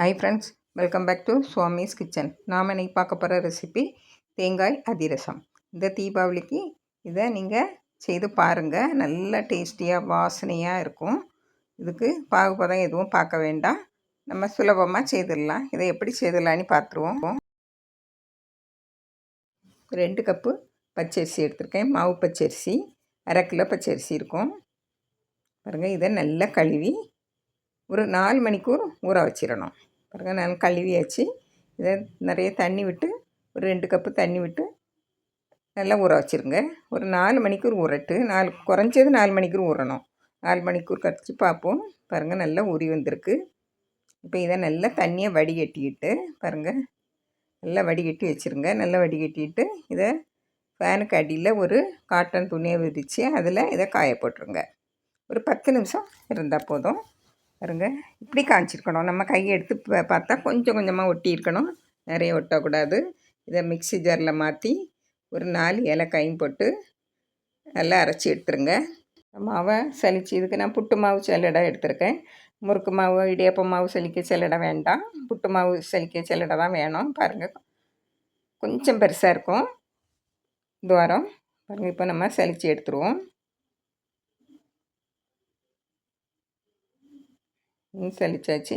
Hi friends welcome back to Swami's kitchen நாம் இன்னைக்கு பார்க்க போகிற ரெசிபி தேங்காய் அதிரசம். இந்த தீபாவளிக்கு இதை நீங்கள் செய்து பாருங்கள் நல்ல டேஸ்டியாக வாசனையாக இருக்கும். இதுக்கு பாகுபதம் எதுவும் பார்க்க வேண்டாம். நம்ம சுலபமாக செய்திடலாம். இதை எப்படி செய்திடலான்னு பார்த்துருவோம். ரெண்டு கப்பு பச்சரிசி எடுத்திருக்கேன். மாவு பச்சரிசி அரை கிலோ பச்சரிசி இருக்கும். பாருங்கள் இதை நல்லா கழுவி ஒரு நாலு மணிக்கூர் ஊற வச்சிடணும். பாருங்கள் நான் கழுவியாச்சு. இதை நிறைய தண்ணி விட்டு ஒரு ரெண்டு கப்பு தண்ணி விட்டு நல்லா ஊற வச்சுருங்க. ஒரு நாலு மணிக்கூர் ஊறட்டு. நாலு குறைஞ்சது நாலு மணிக்கூர் ஊறணும். நாலு மணிக்கூர் கழிச்சு பார்ப்போம். பாருங்கள் நல்லா ஊறி வந்திருக்கு. இப்போ இதை நல்லா தண்ணியை வடிகட்டிக்கிட்டு பாருங்கள் நல்லா வடிகட்டி வச்சுருங்க. நல்லா வடிகட்டிட்டு இதை ஃபேனுக்கு அடியில் ஒரு காட்டன் துணியை விரித்து அதில் இதை காய போட்டுருங்க. ஒரு பத்து நிமிஷம் இருந்தால் போதும். பாருங்க. இப்படி காய்ச்சிருக்கணும். நம்ம கையை எடுத்து பார்த்தா கொஞ்சம் கொஞ்சமாக ஒட்டி இருக்கணும். நிறைய ஒட்டக்கூடாது. இதை மிக்சி ஜாரில் மாற்றி ஒரு நாலு ஏலக்காயும் போட்டு நல்லா அரைச்சி எடுத்துருங்க. மாவை சலிச்சு இதுக்கு நான் புட்டு மாவு செல்லடை எடுத்திருக்கேன். முறுக்கு மாவு இடியப்ப மாவு சலிக்க செல்லடை வேண்டாம். புட்டு மாவு சலிக்க செல்லடை தான் வேணும். பாருங்கள் கொஞ்சம் பெருசாக இருக்கும். துவாரம் பாருங்கள் இப்போ நம்ம சலித்து எடுத்துருவோம். சலிச்சாச்சு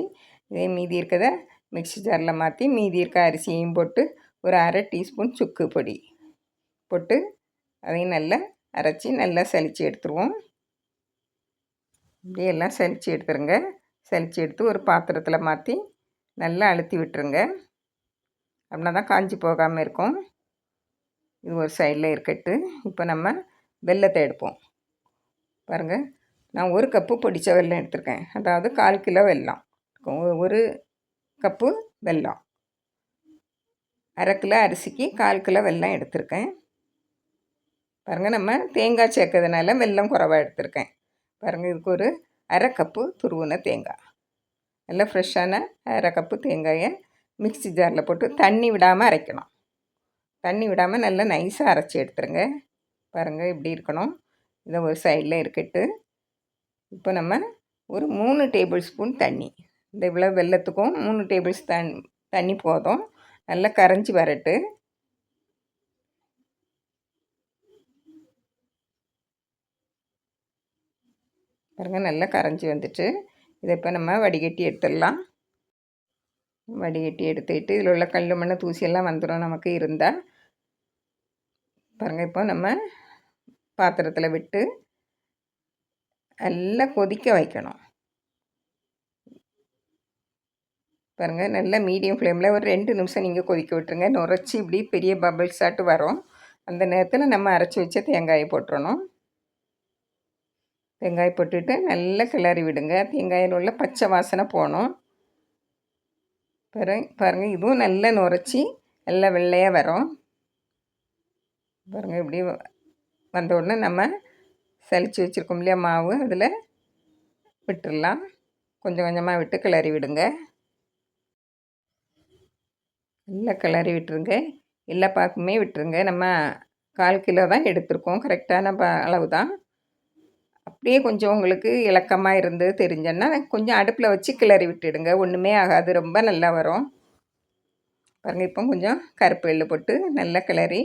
இதே மீதி இருக்கிறத மிக்சி ஜாரில் மாற்றி மீதி இருக்க அரிசியையும் போட்டு ஒரு அரை டீஸ்பூன் சுக்கு பொடி போட்டு அதையும் நல்லா அரைச்சி நல்லா சலித்து எடுத்துருவோம். இப்படியே எல்லாம் சலித்து எடுத்துருங்க. சலித்து எடுத்து ஒரு பாத்திரத்தில் மாற்றி நல்லா அழுத்தி விட்டுருங்க. அப்படின்னா தான் காஞ்சி போகாமல் இருக்கும். இது ஒரு சைடில் இருக்கட்டு. இப்போ நம்ம வெள்ளத்தை எடுப்போம். பாருங்கள் நான் ஒரு கப்பு பொடிச்ச வெல்லம் எடுத்திருக்கேன். அதாவது கால் கிலோ வெல்லம். ஒரு கப்பு வெல்லம். அரை கிலோ அரிசிக்கு கால் கிலோ வெல்லம் எடுத்திருக்கேன். பாருங்கள் நம்ம தேங்காய் சேர்க்கறதுனால வெல்லம் குறவாக எடுத்திருக்கேன். பாருங்கள் இதுக்கு ஒரு அரை கப்பு துருவின தேங்காய். நல்லா ஃப்ரெஷ்ஷான அரை கப்பு தேங்காயை மிக்சி ஜாரில் போட்டு தண்ணி விடாமல் அரைக்கணும். தண்ணி விடாமல் நல்லா நைஸாக அரைச்சி எடுத்துருங்க. பாருங்கள் இப்படி இருக்கணும். இதை ஒரு சைடில் இருக்கட்டு. இப்போ நம்ம ஒரு மூணு டேபிள் ஸ்பூன் தண்ணி. இந்த இவ்வளோ வெள்ளத்துக்கும் மூணு டேபிள் தண் தண்ணி போதும். நல்லா கரைஞ்சி வரட்டு. பாருங்கள் நல்லா கரைஞ்சி வந்துட்டு. இதை இப்போ நம்ம வடிகட்டி எடுத்துடலாம். வடிகட்டி எடுத்துக்கிட்டு இதில் உள்ள கல் மண்ணை தூசியெல்லாம் வந்துடும் நமக்கு இருந்தால் பாருங்கள் இப்போ நம்ம பாத்திரத்தில் விட்டு நல்லா கொதிக்க வைக்கணும். பாருங்கள் நல்லா மீடியம் ஃப்ளேமில் ஒரு ரெண்டு நிமிஷம் நீங்கள் கொதிக்க விட்டுருங்க. நுரைச்சி இப்படி பெரிய பபிள்ஸ் ஆட்டு வரும். அந்த நேரத்தில் நம்ம அரைச்சி வச்ச தேங்காயை போட்டுறணும். தேங்காய் போட்டுட்டு நல்லா கிளறி விடுங்க. தேங்காயில் உள்ள பச்சை வாசனை போகணும். பிறகு பாருங்கள் இதுவும் நல்லா நுரைச்சி நல்லா வெள்ளையாக வரும். பாருங்கள் இப்படி வந்த உடனே நம்ம சலித்து வச்சுருக்கோம் இல்லையா மாவு? அதில் விட்டுடலாம் கொஞ்சம் கொஞ்சமாக விட்டு கிளறி விடுங்க. நல்லா கிளறி விட்டுருங்க. எல்லா பாக்குமே விட்டுருங்க. நம்ம கால் கிலோ தான் எடுத்திருக்கோம். கரெக்டான ப அளவு தான். அப்படியே கொஞ்சம் உங்களுக்கு இலக்கமாக இருந்து தெரிஞ்சேன்னா கொஞ்சம் அடுப்பில் வச்சு கிளறி விட்டுடுங்க. ஒன்றுமே ஆகாது. ரொம்ப நல்லா வரும். பாருங்கள் இப்போ கொஞ்சம் கருப்பு எள்ளு போட்டு நல்லா கிளறி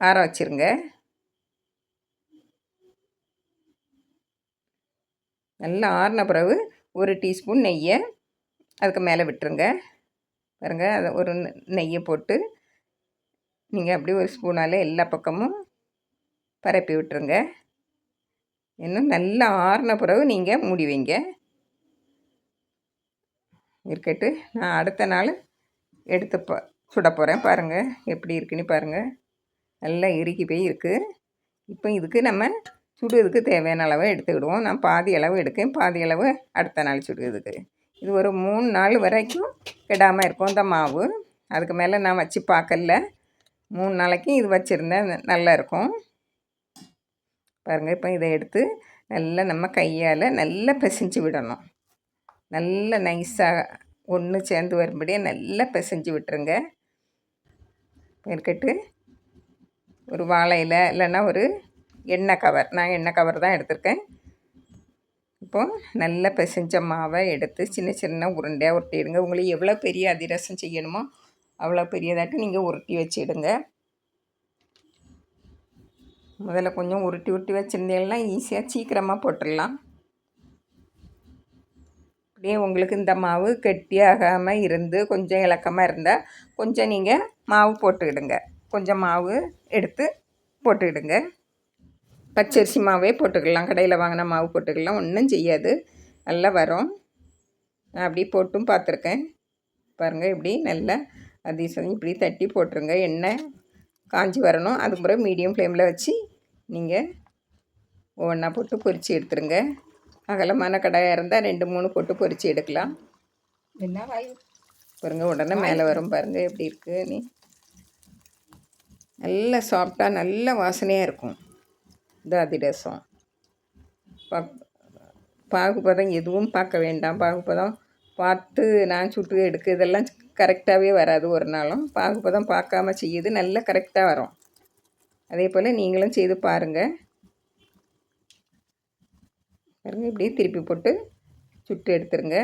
ஆற வச்சுருங்க. நல்லா ஆறின பிறகு ஒரு டீஸ்பூன் நெய்யை அதுக்கு மேலே விட்டுருங்க. பாருங்கள் அதை ஒரு நெய்யை போட்டு நீங்கள் அப்படி ஒரு ஸ்பூனால் எல்லா பக்கமும் பரப்பி விட்டுருங்க. இன்னும் நல்லா ஆறின பிறகு நீங்கள் மூடி வைங்க. இருக்கட்டு நான் அடுத்த நாள் எடுத்து ப சுட போகிறேன் பாருங்கள் எப்படி இருக்குன்னு பாருங்கள் நல்லா இறுக்கி போய் இருக்குது இப்போ இதுக்கு நம்ம சுடுறதுக்கு தேவையான அளவை எடுத்துக்கிடுவோம். நான் பாதி அளவு எடுக்கேன். பாதி அளவு அடுத்த நாள் சுடுறதுக்கு. இது ஒரு மூணு நாள் வரைக்கும் கெடாமல் இருக்கும் இந்த மாவு. அதுக்கு மேலே நான் வச்சு பார்க்கல மூணு நாளைக்கு இது வச்சுருந்தேன் நல்லாயிருக்கும் பாருங்கள் இப்போ இதை எடுத்து நல்லா நம்ம கையால் நல்லா பிசைஞ்சு விடணும். நல்ல நைஸாக ஒன்று சேர்ந்து வரும்படியே நல்லா பிசைஞ்சு விட்டுருங்க. இருக்கட்டு ஒரு வாழையில் இல்லைன்னா ஒரு எண்ணெய் கவர் நான் எண்ணெய் கவர் தான் எடுத்திருக்கேன். இப்போது நல்ல பிசைஞ்ச மாவை எடுத்து சின்ன சின்ன உருண்டையாக உருட்டிடுங்க. உங்களுக்கு எவ்வளோ பெரிய அதிரசம் செய்யணுமோ அவ்வளோ பெரியதாட்டி நீங்கள் உருட்டி வச்சிடுங்க. முதல்ல கொஞ்சம் உருட்டி உருட்டி வச்சுருந்தீங்கன்னா ஈஸியாக சீக்கிரமாக போட்டுடலாம். அப்படியே உங்களுக்கு இந்த மாவு கெட்டியாகாமல் இருந்து கொஞ்சம் இலக்கமாக இருந்தால் கொஞ்சம் நீங்கள் மாவு போட்டுக்கிடுங்க கொஞ்சம் மாவு எடுத்து போட்டுக்கிடுங்க பச்சரிசி மாவே போட்டுக்கலாம். கடையில் வாங்கின மாவு போட்டுக்கலாம். ஒன்றும் செய்யாது. நல்லா வரும். நான் அப்படி போட்டும் பார்த்துருக்கேன். பாருங்கள் இப்படி நல்லா அதிசயம். இப்படி தட்டி போட்டுருங்க. எண்ணெய் காஞ்சி வரணும். அதுக்கப்புறம் மீடியம் ஃப்ளேமில் வச்சு நீங்கள் ஒவ்வொன்றா போட்டு பொரித்து எடுத்துருங்க. அகலமான கடாயாக இருந்தால் ரெண்டு மூணு போட்டு பொரித்து எடுக்கலாம். என்ன வாய்? பாருங்கள் உடனே மேலே வரும் பாருங்கள் எப்படி இருக்குது நீ நல்லா சாஃப்டாக நல்ல வாசனையாக இருக்கும். இந்த அதிரசம் பாகுபதம் எதுவும் பார்க்க வேண்டாம். பாகுபதம் பார்த்து நான் சுட்டு எடுக்க இதெல்லாம் கரெக்டாகவே வராது ஒரு நாளும். பாகுபதம் பார்க்காம செய்யுது நல்லா கரெக்டாக வரும். அதே போல் நீங்களும் செய்து பாருங்கள் பாருங்கள் இப்படியே திருப்பி போட்டு சுட்டு எடுத்துருங்க.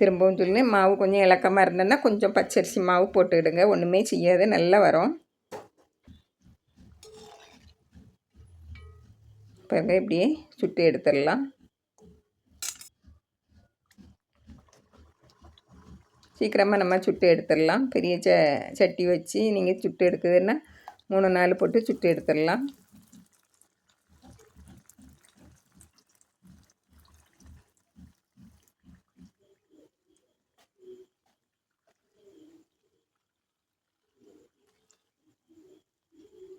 திரும்பவும் சொல்லி மாவு கொஞ்சம் இலக்கமாக இருந்ததுன்னா கொஞ்சம் பச்சரிசி மாவு போட்டுவிடுங்க ஒன்றுமே செய்யாது நல்லா வரும். பாருங்கள் இப்படியே சுட்டு எடுத்துடலாம். சீக்கிரமாக நம்ம சுட்டு எடுத்துடலாம். பெரிய ச சட்டி வச்சு நீங்கள் சுட்டு எடுக்குதுன்னா மூணு நாலு போட்டு சுட்டு எடுத்துடலாம்.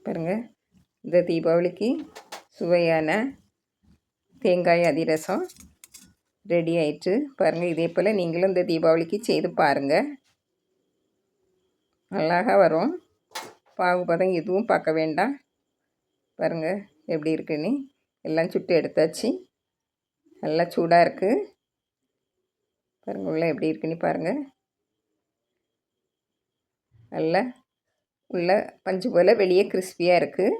பாருங்கள் இந்த தீபாவளிக்கு சுவையான தேங்காய் அதிரசம் ரெடி ஆயிற்று. பாருங்கள் இதே போல் நீங்களும் இந்த தீபாவளிக்கு செய்து பாருங்கள் நல்லாக வரும். பாகுபதம் எதுவும் பார்க்க வேண்டாம். பாருங்கள் எப்படி இருக்குன்னு. எல்லாம் சுட்டு எடுத்தாச்சு. நல்லா சூடாக இருக்குது பாருங்கள் உள்ள எப்படி இருக்குன்னு பாருங்கள் நல்லா உள்ள பஞ்சு போல் வெளியே கிறிஸ்பியாக இருக்குது